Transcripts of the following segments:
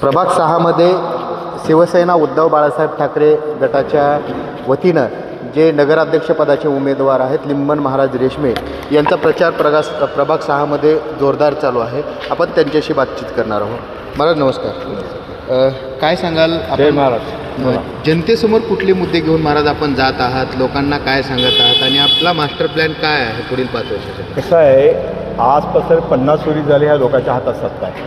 प्रभाग सहामध्ये शिवसेना उद्धव बाळासाहेब ठाकरे गटाच्या वतीनं जे नगराध्यक्षपदाचे उमेदवार आहेत लिंबन महाराज रेशमे यांचा प्रचार प्रगास प्रभाग सहामध्ये जोरदार चालू आहे. आपण त्यांच्याशी बातचीत करणार आहोत. महाराज नमस्कार. काय सांगाल आपण? महाराज. जनतेसमोर कुठले मुद्दे घेऊन महाराज आपण जात आहात? लोकांना काय सांगत आहात? आणि आपला मास्टर प्लॅन काय आहे पुढील पाच वर्षासाठी कसं आहे आजपासून पन्नास सुरी झाली ह्या लोकांच्या हातात सत्ता आहे.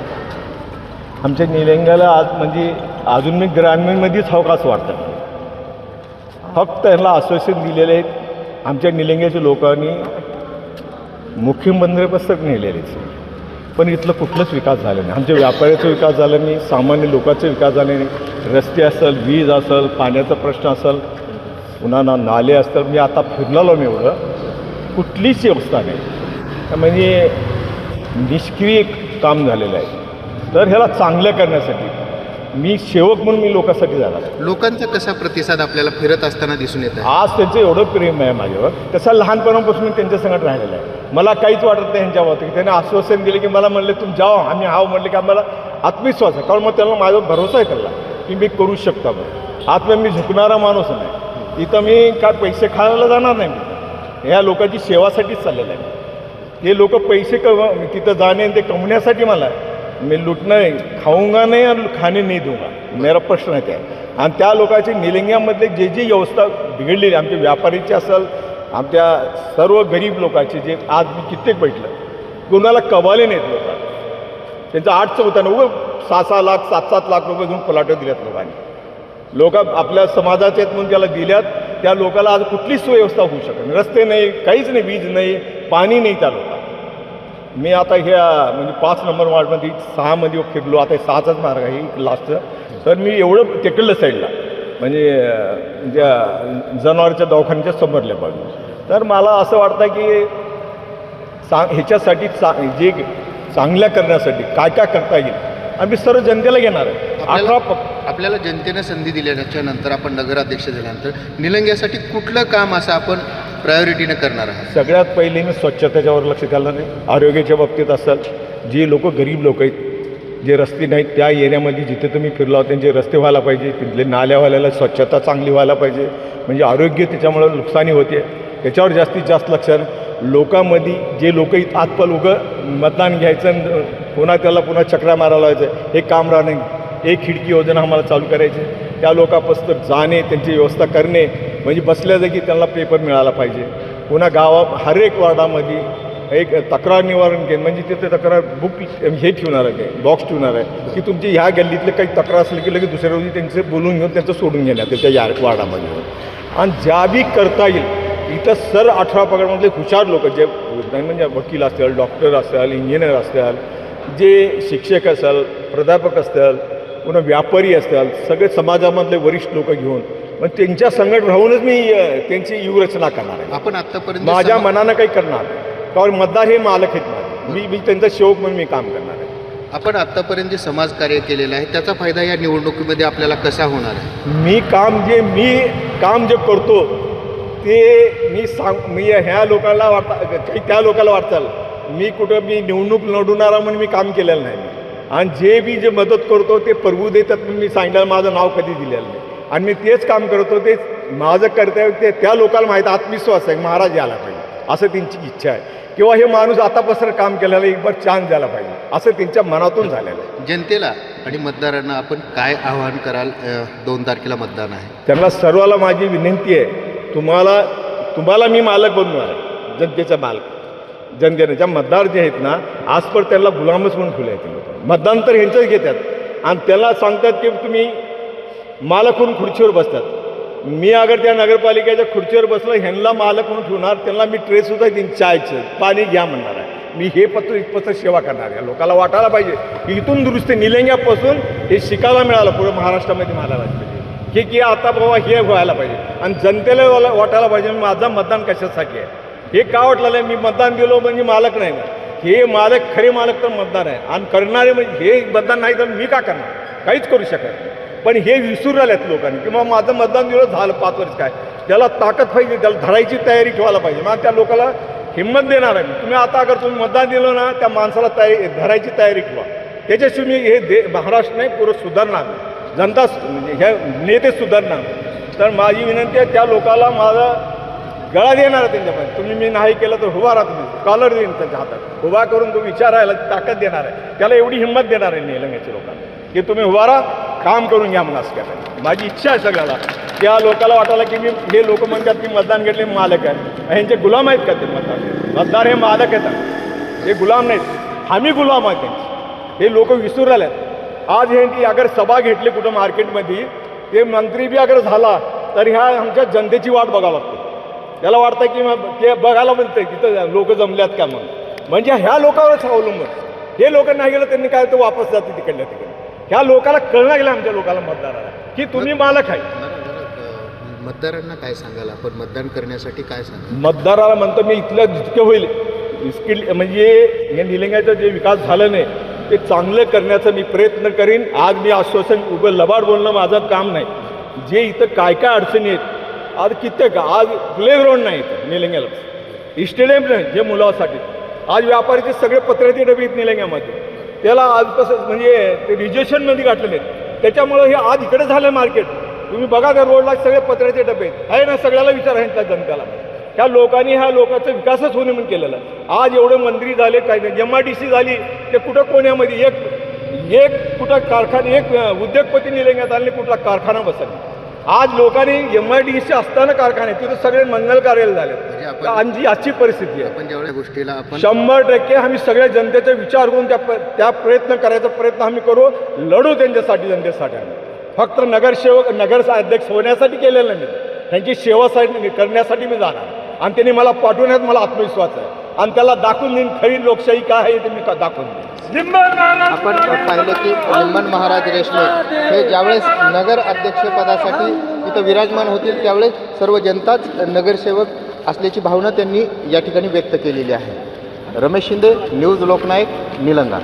आमच्या निलंग्याला आज म्हणजे अजून मी ग्रामीणमध्येच हवकास वाटतं. फक्त ह्याला आश्वासन दिलेले आहेत. आमच्या निलंग्याच्या लोकांनी मुख्यमंत्रीपासून नेलेले पण इथलं कुठलंच विकास झाला नाही. आमच्या व्यापाऱ्याचा विकास झाला नाही. सामान्य लोकांचा विकास झाला नाही. रस्ते असेल वीज असेल पाण्याचा प्रश्न असेल पुन्हा ना नाले असतील. मी आता फिरलेलो मी एवढं. कुठलीच व्यवस्था नाही. म्हणजे निष्क्रिय काम झालेलं आहे. तर ह्याला चांगलं करण्यासाठी. मी सेवक म्हणून मी लोकांसाठी झाला लोकांचा कसा प्रतिसाद आपल्याला फिरत असताना दिसून येत आज त्यांचं एवढं प्रेम आहे माझ्यावर. कसं लहानपणापासून मी त्यांच्या संगत राहिलेलं आहे. मला काहीच वाटत नाही ह्यांच्या बाबतीत. त्यांनी आश्वासन दिले की मला म्हणले तुम्ही जाओ आम्ही हाव म्हणले की आम्हाला आत्मविश्वास आहे. कारण मग त्यांना माझा भरोसा आहे त्यांना की मी करू शकतो म्हणून आत्म मी झुकणारा माणूस नाही इथं मी काय पैसे खायला जाणार नाही मी? ह्या लोकांची सेवासाठीच चाललेलं आहे हे लोक पैसे कम तिथं जाणे आणि ते कमवण्यासाठी मला आहे. मी लुटणं नाही खाऊंगा नाही आणि खाणे नाही दूंगा मेरा प्रश्न आहे त्या. आणि त्या लोकांची निलिंग्यामधले जे जी व्यवस्था बिघडलेली आमच्या व्यापारीची असेल आमच्या सर्व गरीब लोकांची जे आज मी कित्येक बैठलं कुणाला कबाले नाहीत लोक. त्यांचं आठ चौथ्यानं उगं सहा सहा लाख सात सात लाख रुपये घेऊन पलाटं दिल्यात लोकांनी. लोक आपल्या समाजाचे आहेत म्हणून त्याला दिल्यात त्या लोकाला आज कुठलीच सुव्यवस्था होऊ शकत नाही. रस्ते नाही काहीच नाही वीज नाही पाणी नाही त्या लोक मी आता ह्या म्हणजे पाच नंबर वार्डमध्ये सहामध्ये फिरलो. आता सहाचाच मार्ग आहे लास्टचं तर मी एवढं तिकडलं साईडला म्हणजे ज्या जनावरच्या दवाखान्याच्या समोरल्या बाजू तर मला असं वाटतं की चा ह्याच्यासाठी चा जे चांगल्या करण्यासाठी काय काय करता येईल आम्ही सर्व जनतेला घेणार आहे. अठरा आपल्याला जनतेनं संधी दिल्याच्या नंतर आपण नगराध्यक्ष झाल्यानंतर निलंग्यासाठी कुठलं काम असं आपण प्रायोरिटीनं करणार आहात. सगळ्यात पहिले मी स्वच्छतेच्यावर लक्ष द्यायला नाही आरोग्याच्या बाबतीत असाल जी लोक गरीब लोक आहेत जे रस्ते नाहीत त्या एरियामध्ये जिथे तुम्ही फिरला होता त्यांचे रस्ते व्हायला पाहिजे तिथले नाल्या व्हायला स्वच्छता चांगली व्हायला पाहिजे. म्हणजे आरोग्य त्याच्यामुळं नुकसानी होते. त्याच्यावर जास्तीत जास्त लक्ष लोकांमध्ये जे लोक आजपाल आतपल उगं मतदान घ्यायचं पुन्हा त्याला पुन्हा चक्रा मारायला व्हायचं हे काम राहणे एक खिडकी योजना आम्हाला चालू करायची. त्या लोकांपासून जाणे त्यांची व्यवस्था करणे म्हणजे बसल्या जागी त्यांना पेपर मिळाला पाहिजे. पुन्हा गावा हर एक वार्डामध्ये एक तक्रार निवारण केंद्र म्हणजे तिथे तक्रार बुक हे ठेवणार आहे बॉक्स ठेवणार आहे की तुमची ह्या गल्लीतले काही तक्रार असली की लगेच दुसऱ्या रोजी त्यांचे बोलून घेऊन त्यांचं सोडून घेण्यात त्या या वार्डामध्ये. आणि ज्या बी करता येईल इथं सर अठरा पगारमधले हुशार लोक जे म्हणजे वकील असतील डॉक्टर असेल इंजिनियर असेल जे शिक्षक असेल प्राध्यापक असतील पुन्हा व्यापारी असतील सगळे समाजामधले वरिष्ठ लोक घेऊन मग त्यांच्या संगत राहूनच मी त्यांची युगरचना करणार आहे. आपण आतापर्यंत माझ्या मनानं काही करणार. कारण मतदार हे मालक आहेत माझे. मी मी त्यांचा सेवक म्हणून मी काम करणार आहे. आपण आतापर्यंत जे समाज कार्य केलेलं आहे त्याचा फायदा या निवडणुकीमध्ये आपल्याला कसा होणार आहे? मी काम जे मी काम जे करतो ते मी सांग मी ह्या लोकांना वाटता काही त्या लोकांना वाटताल मी कुठं मी निवडणूक लढवणारा म्हणून मी काम केलेलं नाही. आणि जे बी जे मदत करतो ते परवू देतात म्हणून मी सांगितलं माझं नाव कधी दिलेलं नाही. आणि मी तेच काम करतो ते माझं कर्तव्य ते त्या लोकांना माहीत आत्मविश्वास आहे महाराज यायला पाहिजे. असं त्यांची इच्छा आहे. किंवा हे माणूस आतापासून काम केलेलं एक बार चान्स द्यायला पाहिजे. असं त्यांच्या मनातून झालेलं आहे. जनतेला आणि मतदारांना आपण काय आवाहन कराल दोन तारखेला मतदान आहे? त्यांना सर्वाला माझी विनंती आहे तुम्हाला तुम्हाला मी मालक बनवणार आहे जनतेचा मालक. जनतेने ज्या मतदार जे आहेत ना आजपर त्यांना गुलामच म्हणून ठेवले आहेत मतदान तर ह्यांचंच घेतात. आणि त्याला सांगतात की तुम्ही मालक म्हणून खुर्चीवर बसतात. मी अगर त्या नगरपालिकेच्या खुर्चीवर बसलो ह्यांना मालक म्हणून ठेवणार त्यांना मी ट्रेसुद्धा देईन चायचं पाणी घ्या म्हणणार आहे. मी हे पत्र इथपत्र सेवा करणार आहे. लोकांना वाटायला पाहिजे की इथून दुरुस्ती निलंग्यापासून हे शिकायला मिळालं पुढे महाराष्ट्रामध्ये मला पाहिजे की की आता बाबा हे व्हायला पाहिजे. आणि जनतेला वाटायला पाहिजे माझं मतदान कशासाठी आहे? हे का वाटलेलं आहे मी मतदान दिलो म्हणजे मालक नाही हे मालक खरे मालक तर मतदार आहे. आणि करणारे म्हणजे हे मतदान नाही तर मी का करणार? काहीच करू शकत नाही. पण हे विसरून राहिल्यात लोकांनी. किंवा माझं मतदान दिलं झालं पाच वर्ष काय. त्याला ताकद पाहिजे त्याला धरायची तयारी ठेवायला पाहिजे. मग त्या लोकाला हिंमत देणार आहे. मी. तुम्ही आता अगर तुम्ही मतदान दिलं ना त्या माणसाला तयारी धरायची तयारी ठेवा. त्याच्याशिवाय मी हे दे महाराष्ट्र नाही पुरं सुधारणार जनता म्हणजे ह्या नेते सुधारणार तर माझी विनंती आहे त्या लोकाला माझा गळा देणार आहे तुम्ही मी नाही केलं तर उभा राहा तुम्ही. कॉलर देईन त्यांच्या हातात. उभा करून तो विचारायला ताकद देणार आहे. त्याला एवढी हिंमत देणार आहे निलंग्याच्या लोकांना. की तुम्ही उभा राहा काम करून घ्या म्हणून असं करायला माझी इच्छा आहे सगळ्याला. त्या लोकाला वाटायला की मी हे लोक म्हणतात की मतदान घेतले मालक आहे ह्यांचे गुलाम आहेत का ते मतदार मतदार हे मालक आहेत. हे गुलाम नाहीत. आम्ही गुलाम आहेत त्यांचे. हे लोक विसरू राहिले आज ह्यांची अगर सभा घेतली कुठं मार्केटमध्ये ते मंत्री बी अगर झाला तर ह्या आमच्या जनतेची वाट बघावं लागते. त्याला वाटतं की मग ते बघायला म्हणते तिथं लोक जमल्यात का म्हणून म्हणजे ह्या लोकावरच अवलंबून हे लोक नाही गेलं त्यांनी काय तर वापस जाते तिकडल्या तिकडे. ह्या लोकाला कळलं गेलं आमच्या लोकांना मतदाराला की तुम्ही मालक आहे. मतदारांना काय सांगाल आपण? मतदान करण्यासाठी काय सांगाल? मतदाराला म्हणतो मी इथलं जितकं होईल स्किल म्हणजे हे निलंग्याचं जे विकास झालं नाही ते चांगलं करण्याचा मी प्रयत्न करीन. आज मी आश्वासन उभं लबाड बोलणं माझं काम नाही. जे इथं काय काय अडचणी आहेत आज कित्येक आज प्ले ग्राउंड नाही इथं निलंग्याला. स्टेडियम नाही जे मुलासाठी. आज व्यापारीचे सगळे पत्र्याचे डबे आहेत निलंग्यामध्ये. त्याला आज कसं म्हणजे ते रिजेक्शनमध्ये गाठलेले आहेत. त्याच्यामुळं हे आज इकडे झालं मार्केट तुम्ही बघा त्या रोडला सगळे पत्र्याचे डबे आहेत. आहे ना सगळ्याला विचार आहे त्या जनतेला. ह्या लोकांनी ह्या लोकांचा विकासच होणे म्हणून केलेला आज एवढं मंत्री झाले काय नाही. एम आर डी सी झाली ते कुठं कोण्यामध्ये? एक एक कुठं कारखाना एक उद्योगपती निलंग्यात आले कुठला कारखाना बसला. आज लोकांनी एम आय डी सी असताना कारखाने तिथं सगळे मंगल कार्यालय झाले. म्हणजे आमची आजची परिस्थिती आहे. जेवढ्या गोष्टीला शंभर टक्के आम्ही सगळ्या जनतेचा विचार करून त्या त्या प्रयत्न करायचा प्रयत्न आम्ही करू. लढू त्यांच्यासाठी जनतेसाठी आम्ही. फक्त नगरसेवक नगर अध्यक्ष होण्यासाठी केलेलं नाही. त्यांची सेवासाठी करण्यासाठी मी जाणार. आणि त्यांनी मला पाठवण्यात मला आत्मविश्वास आहे. आणि त्याला दाखवून देईन खरी लोकशाही काय आहे ते मी दाखवून देईन. आपण पाहिलं की लिंबन महाराज रेशमे हे ज्यावेळेस नगर अध्यक्षपदासाठी इथं विराजमान होतील त्यावेळेस सर्व जनताच नगरसेवक असल्याची भावना त्यांनी या ठिकाणी व्यक्त केलेली आहे. रमेश शिंदे न्यूज लोकनायक निलंगा.